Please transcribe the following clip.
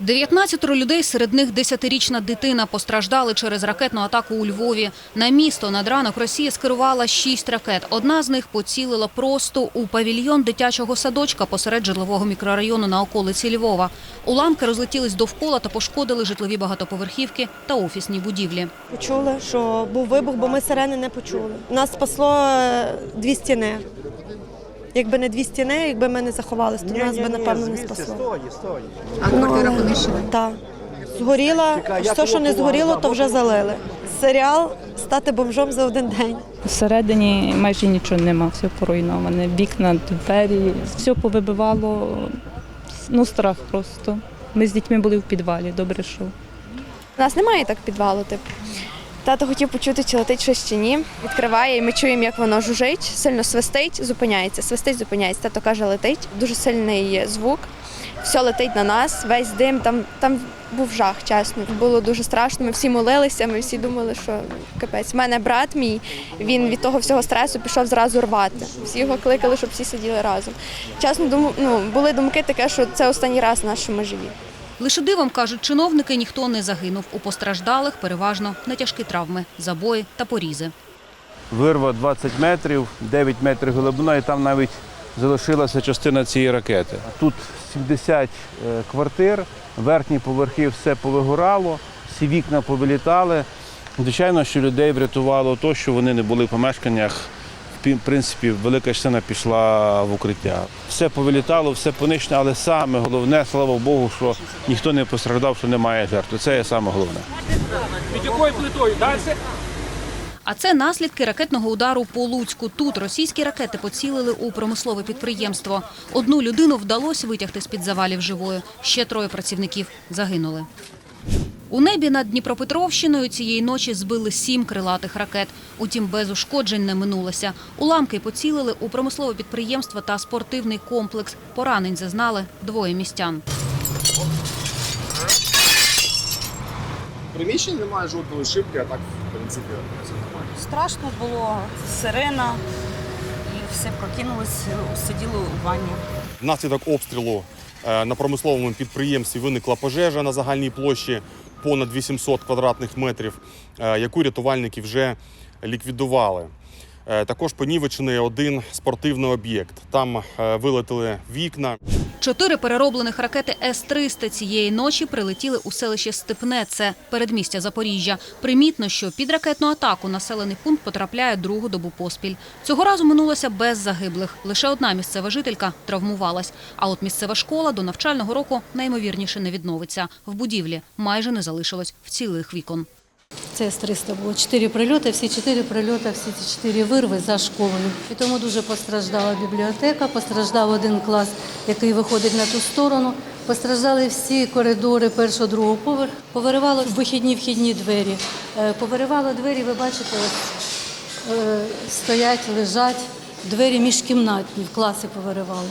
19 людей, серед них 10-річна дитина, постраждали через ракетну атаку у Львові. На місто над ранок Росія скерувала 6 ракет. Одна з них поцілила просто у павільйон дитячого садочка посеред житлового мікрорайону на околиці Львова. Уламки розлетілись довкола та пошкодили житлові багатоповерхівки та офісні будівлі. Почули, що був вибух, бо ми сирени не почули. Нас спасло е, дві стіни. Якби не дві стіни, якби ми не заховалися, то нас би напевно не спасло. А квартира понищена? Так. Згоріла, все, що не згоріло, то вже залили. Серіал стати бомжом за один день. Всередині майже нічого нема, все поруйноване. Вікна, двері, все повибивало. Ну, страх просто. Ми з дітьми були в підвалі, добре, що. У нас немає так підвалу, типу. Тато хотів почути, чи летить щось чи ні. Відкриває, і ми чуємо, як воно жужить, сильно свистить, зупиняється. Свистить, зупиняється. Тато каже, летить. Дуже сильний звук. Все летить на нас, весь дим. Там, там був жах, чесно. Було дуже страшно. Ми всі молилися, ми всі думали, що капець. У мене брат мій, він від того всього стресу пішов зразу рвати. Всі його кликали, щоб всі сиділи разом. Чесно, думаю, ну, були думки таке, що це останній раз наш, що ми живі. Лише дивом, кажуть чиновники, ніхто не загинув. У постраждалих переважно на тяжкі травми, забої та порізи. Вирва 20 метрів, 9 метрів глибина, і там навіть залишилася частина цієї ракети. Тут 70 е, квартир, верхні поверхи все повигорало, всі вікна повилітали. Звичайно, що людей врятувало те, що вони не були в помешканнях. В принципі, велика частина пішла в укриття. Все повилітало, все понищено, але саме головне, слава Богу, що ніхто не постраждав, що немає жертв. Це є саме головне. Під якою плитою? Далі? А це наслідки ракетного удару по Луцьку. Тут російські ракети поцілили у промислове підприємство. Одну людину вдалося витягти з-під завалів живою. Ще троє працівників загинули. У небі над Дніпропетровщиною цієї ночі збили сім крилатих ракет. Утім, без ушкоджень не минулося. Уламки поцілили у промислове підприємство та спортивний комплекс. Поранень зазнали двоє містян. приміщенні немає жодної шибки, а так, в принципі, все нормально. Страшно було, сирена, і все прокинулись, сиділи у ванні. Внаслідок обстрілу е, на промисловому підприємстві виникла пожежа на загальній площі понад 800 квадратних метрів, е, яку рятувальники вже ліквідували. Е, Також понівечений один спортивний об'єкт. Там вилетили вилетіли вікна. Чотири перероблених ракети С-300 цієї ночі прилетіли у селище Степне, це передмістя Запоріжжя. Примітно, що під ракетну атаку населений пункт потрапляє другу добу поспіль. Цього разу минулося без загиблих. Лише одна місцева жителька травмувалась. А от місцева школа до навчального року найімовірніше не відновиться. В будівлі майже не залишилось вцілих вікон. Це С-300 було чотири прильоти, всі чотири прильоти, всі ці чотири вирви за школою. І тому дуже постраждала бібліотека, постраждав один клас, який виходить на ту сторону. Постраждали всі коридори першого, другого поверху. Повиривало вихідні вхідні двері. Е, Повиривало двері, ви бачите, е, стоять, лежать. Двері міжкімнатні в класи повиривали.